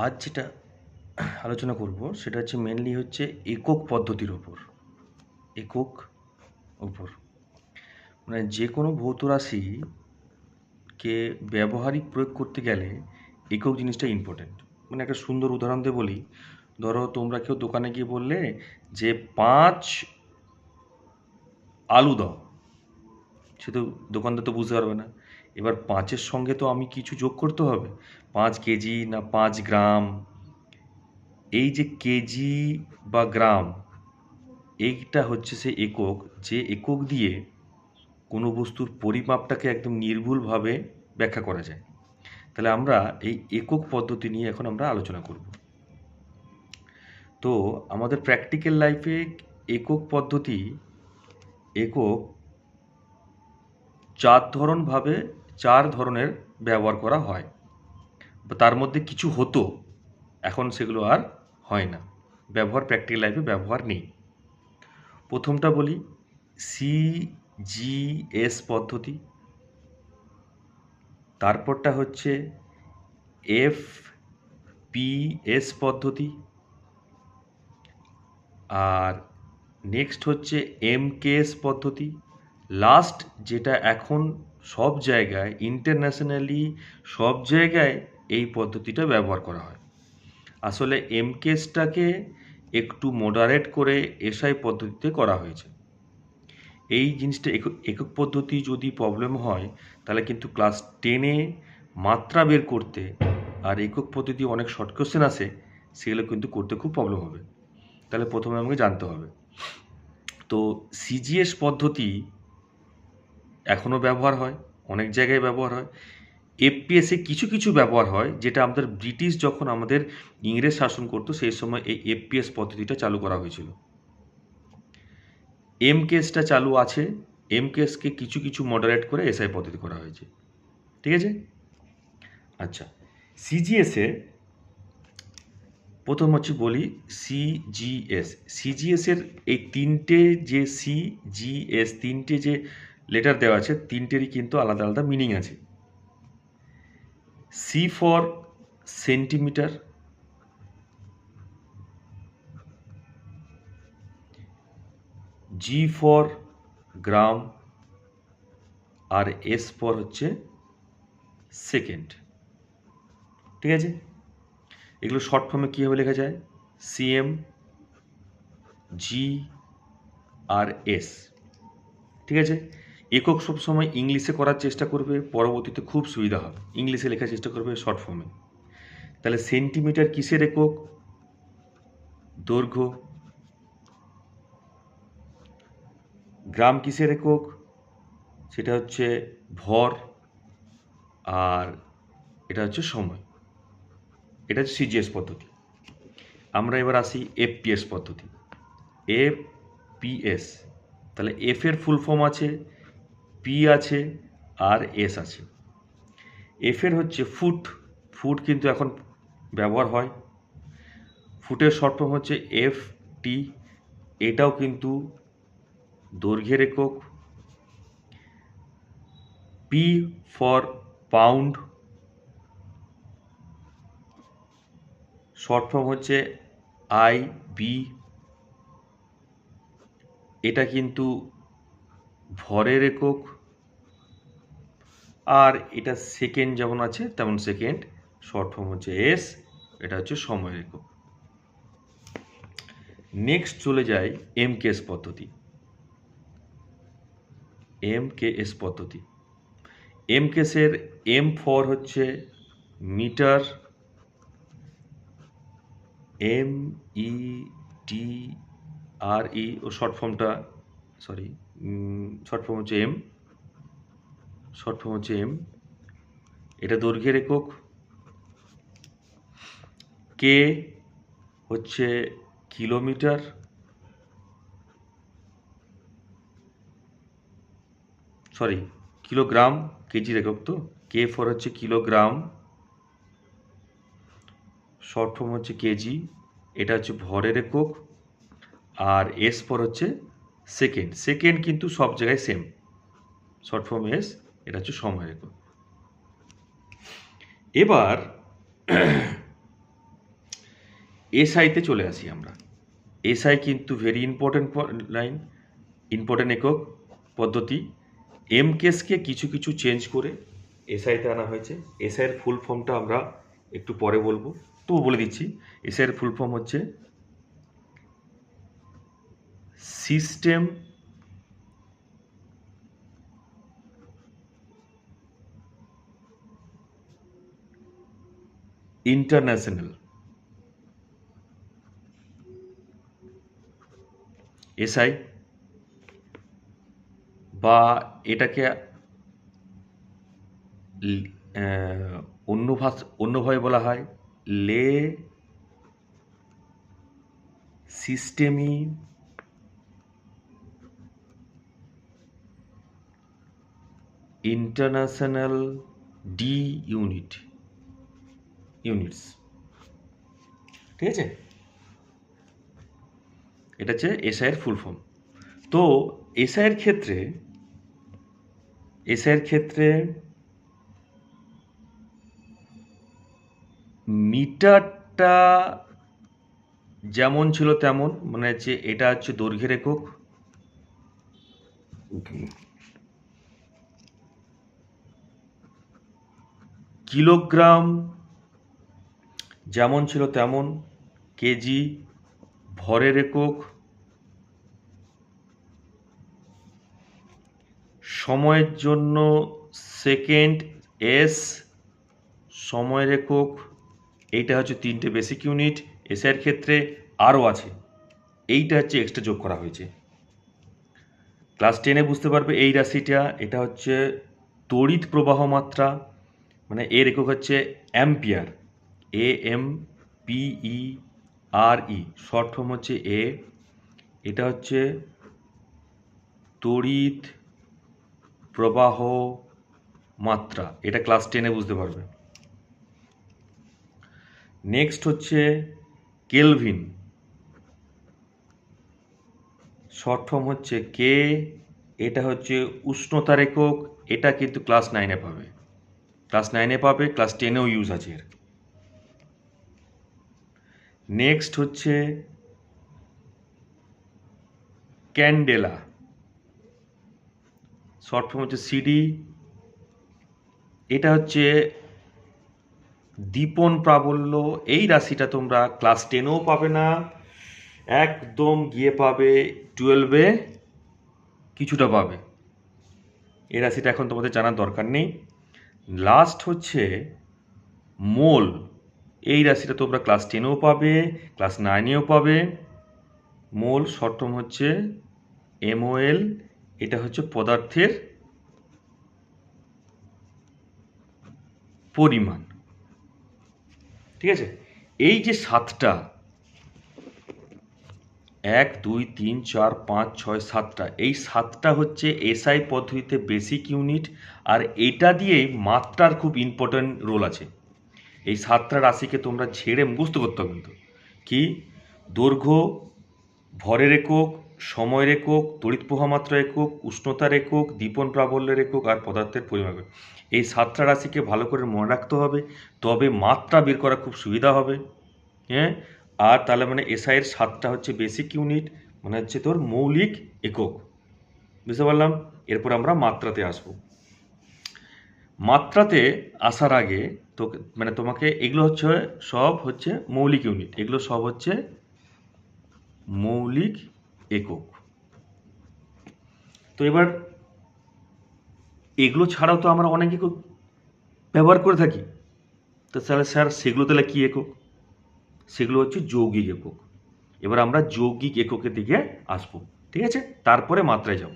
আজ যেটা আলোচনা করব, সেটা হচ্ছে মেনলি হচ্ছে একক পদ্ধতির ওপর একক ওপর মানে যে কোনো ভৌত রাশিকে ব্যবহারিক প্রয়োগ করতে গেলে একক জিনিসটা ইম্পর্টেন্ট মানে একটা সুন্দর উদাহরণ দিয়ে বলি। ধরো তোমরা কেউ দোকানে গিয়ে বললে যে পাঁচ আলু দাও। সে তো দোকানদার তো বুঝতে পারবে না। এবার পাঁচের সঙ্গে তো আমি কিছু যোগ করতে হবে। পাঁচ কেজি না পাঁচ গ্রাম? এই যে কেজি বা গ্রাম, এইটা হচ্ছে সে একক। যে একক দিয়ে কোনো বস্তুর পরিমাপটাকে একদম নির্ভুলভাবে ব্যাখ্যা করা যায়। তাহলে আমরা এই একক পদ্ধতি নিয়ে এখন আমরা আলোচনা করব। তো আমাদের প্র্যাকটিক্যাল লাইফে একক পদ্ধতি, একক চার ধরনভাবে চার ধরনের ব্যবহার করা হয়। তার মধ্যে কিছু হতো, এখন সেগুলো আর হয় না। ব্যবহার প্র্যাকটিক্যাল লাইফে ব্যবহার নেই। প্রথমটা বলি সি জি এস পদ্ধতি। তারপরটা হচ্ছে এফ পি এস পদ্ধতি। আর নেক্সট হচ্ছে এম কে এস পদ্ধতি। লাস্ট যেটা এখন সব জায়গায় ইন্টারন্যাশনালি সব জায়গায় এই পদ্ধতিটা ব্যবহার করা হয়। আসলে এম কেসটাকে একটু মডারেট করে এসআই পদ্ধতিতে করা হয়েছে। এই জিনিসটা একক পদ্ধতি যদি প্রবলেম হয়, তাহলে কিন্তু ক্লাস টেনে মাত্রা বের করতে আর একক পদ্ধতি অনেক শর্ট কোশ্চেন আসে সেগুলো কিন্তু করতে খুব প্রবলেম হবে। তাহলে প্রথমে আমাকে জানতে হবে। তো সিজিএস পদ্ধতি এখনও ব্যবহার হয়, অনেক জায়গায় ব্যবহার হয়। এফপিএসে কিছু কিছু ব্যবহার হয়, যেটা আমাদের ব্রিটিশ যখন আমাদের ইংরেজ শাসন করতো, সেই সময় এই এফপিএস পদ্ধতিটা চালু করা হয়েছিল। এম কেসটা চালু আছে এম কেসকে কিছু কিছু মডারেট করে এসআই পদ্ধতি করা হয়েছে। ঠিক আছে? আচ্ছা সিজিএসে প্রথম হচ্ছে বলি সিজিএস সিজিএসের এই তিনটে যে সিজিএস তিনটে যে লেটার দেওয়া আছে, তিনটেরই কিন্তু আলাদা আলাদা মিনিং আছে। C for centimetre G for gram R S for হচ্ছে সেকেন্ড ঠিক আছে? এগুলো শর্ট ফর্মে কীভাবে লেখা যায়? সিএম জি আর এস ঠিক আছে? একক সবসময় ইংলিশে করার চেষ্টা করবে, পরবর্তীতে খুব সুবিধা হবে। ইংলিশে লেখার চেষ্টা করবে শর্ট ফর্মে তাহলে সেন্টিমিটার কিসের একক? দৈর্ঘ্য। গ্রাম কিসের একক? সেটা হচ্ছে ভর আর এটা হচ্ছে সময়। এটা হচ্ছে সিজিএস পদ্ধতি। আমরা এবার আসি এফপিএস পদ্ধতি। এফ পিএস তাহলে এফ এর ফুল ফর্ম আছে পি আছে আর এস আছে। এফের হচ্ছে ফুট ফুট কিন্তু এখন ব্যবহার হয়। ফুটের শর্ট ফর্ম হচ্ছে এফ টি এটাও কিন্তু দৈর্ঘ্যের একক। P for pound short form হচ্ছে আই বি এটা কিন্তু ভরের একক, আর এটা সেকেন্ড যেমন আছে, তেমন সেকেন্ড। শর্ট ফর্ম হচ্ছে এস, এটা হচ্ছে সময়ের একক। নেক্সট চলে যায় এম কেস পদ্ধতি। এম কে এস পদ্ধতি। এম কেসের এম ফর হচ্ছে metre M E T R E, ও শর্ট ফর্মটা, সরি শর্ট ফর্ম হচ্ছে এম শর্ট ফর্ম হচ্ছে এম এটা দৈর্ঘ্যের একক কে হচ্ছে কিলোমিটার সরি কিলোগ্রাম, কেজির একক তো কে ফর হচ্ছে কিলোগ্রাম শর্ট ফর্ম হচ্ছে কেজি, এটা হচ্ছে ভরের একক, আর এস ফর হচ্ছে সেকেন্ড সেকেন্ড কিন্তু সব জায়গায় সেম শর্ট ফর্ম এস এটা হচ্ছে সময় একক এবার এসআইতে চলে আসি আমরা। এসআই কিন্তু ভেরি ইম্পর্টেন্ট লাইন ইম্পর্টেন্ট একক পদ্ধতি। এম কেসকে কিছু কিছু চেঞ্জ করে এসআইতে আনা হয়েছে। এসআইয়ের ফুল ফর্মটা আমরা একটু পরে বলব। তবু বলে দিচ্ছি এসআইয়ের ফুল ফর্ম হচ্ছে সিস্টেম ইন্টারন্যাশনাল। এসআই বা এটাকে অন্য ভাষা অন্যভাবে বলা হয় le systeme international de unit, units. ঠিক আছে? এটা হচ্ছে এসআইয়ের ফুল ফর্ম তো এসআইয়ের ক্ষেত্রে এসআইয়ের ক্ষেত্রে মিটারটা যেমন ছিল তেমন মানে হচ্ছে এটা হচ্ছে দৈর্ঘ্যের একক। কিলোগ্রাম যেমন ছিল তেমন, কেজি ভরের একক, সময়ের জন্য সেকেন্ড এস, সময়ের একক, এইটা হচ্ছে তিনটে বেসিক ইউনিট এসআইয়ের ক্ষেত্রে আরও আছে। এইটা হচ্ছে এক্সট্রা যোগ করা হয়েছে। ক্লাস টেনে বুঝতে পারবে এই রাশিটা, এটা হচ্ছে তড়িৎ প্রবাহ মাত্রা মানে এর একক হচ্ছে ampere A M P E R E short form হচ্ছে এ এটা হচ্ছে তড়িৎ প্রবাহ মাত্রা, এটা ক্লাস টেনে বুঝতে পারবে। নেক্সট হচ্ছে কেলভিন শর্ট ফর্ম হচ্ছে কে এটা হচ্ছে উষ্ণতার একক, এটা কিন্তু ক্লাস নাইনে পাবে। ক্লাস নাইনে পাবে, ক্লাস টেনেও ইউজ আছে এর। নেক্সট হচ্ছে ক্যান্ডেলা শর্ট ফর্ম হচ্ছে সিডি এটা হচ্ছে দীপন প্রাবল্য। এই রাশিটা তোমরা ক্লাস টেনেও পাবে না, একদম গিয়ে পাবে টুয়েলভে কিছুটা পাবে। এই রাশিটা এখন তোমাদের জানার দরকার নেই। লাস্ট হচ্ছে মোল। এই রাশিটা তোমরা ক্লাস টেনেও পাবে ক্লাস নাইনেও পাবে। মোল শর্ট ফর্ম হচ্ছে এমওএল এটা হচ্ছে পদার্থের পরিমাণ। ঠিক আছে? এই যে সাতটা এক, দুই, তিন, চার, পাঁচ, ছয়, সাতটা। এই সাতটা হচ্ছে এসআই পদ্ধতিতে বেসিক ইউনিট আর এটা দিয়েই মাত্রার খুব ইম্পর্ট্যান্ট রোল আছে। এই সাতটা রাশিকে তোমরা ছেড়ে মুখস্থ করতে হবে কিন্তু। কি? দৈর্ঘ্য, ভরের একক, সময়ের একক, তড়িৎ প্রবাহমাত্রা একক, উষ্ণতার একক দীপন প্রাবল্যের একক আর পদার্থের পরিমাপ। এই সাতটা রাশিকে ভালো করে মনে রাখতে হবে। তবে মাত্রা বের করা খুব সুবিধা হবে। হ্যাঁ? আর তাহলে মানে এসআইয়ের সাতটা হচ্ছে বেসিক ইউনিট মানে হচ্ছে তোর মৌলিক একক। বুঝতে পারলাম? এরপর আমরা মাত্রাতে আসব। মাত্রাতে আসার আগে তো মানে তোমাকে এগুলো হচ্ছে, সব হচ্ছে মৌলিক ইউনিট এগুলো সব হচ্ছে মৌলিক একক। তো এবার এগুলো ছাড়াও তো আমরা অনেক একক ব্যবহার করে থাকি। তো স্যার স্যার, সেগুলো তাহলে কী একক? সেগুলো হচ্ছে যৌগিক একক। এবার আমরা যৌগিক এককের দিকে আসব, ঠিক আছে? তারপরে মাত্রায় যাব।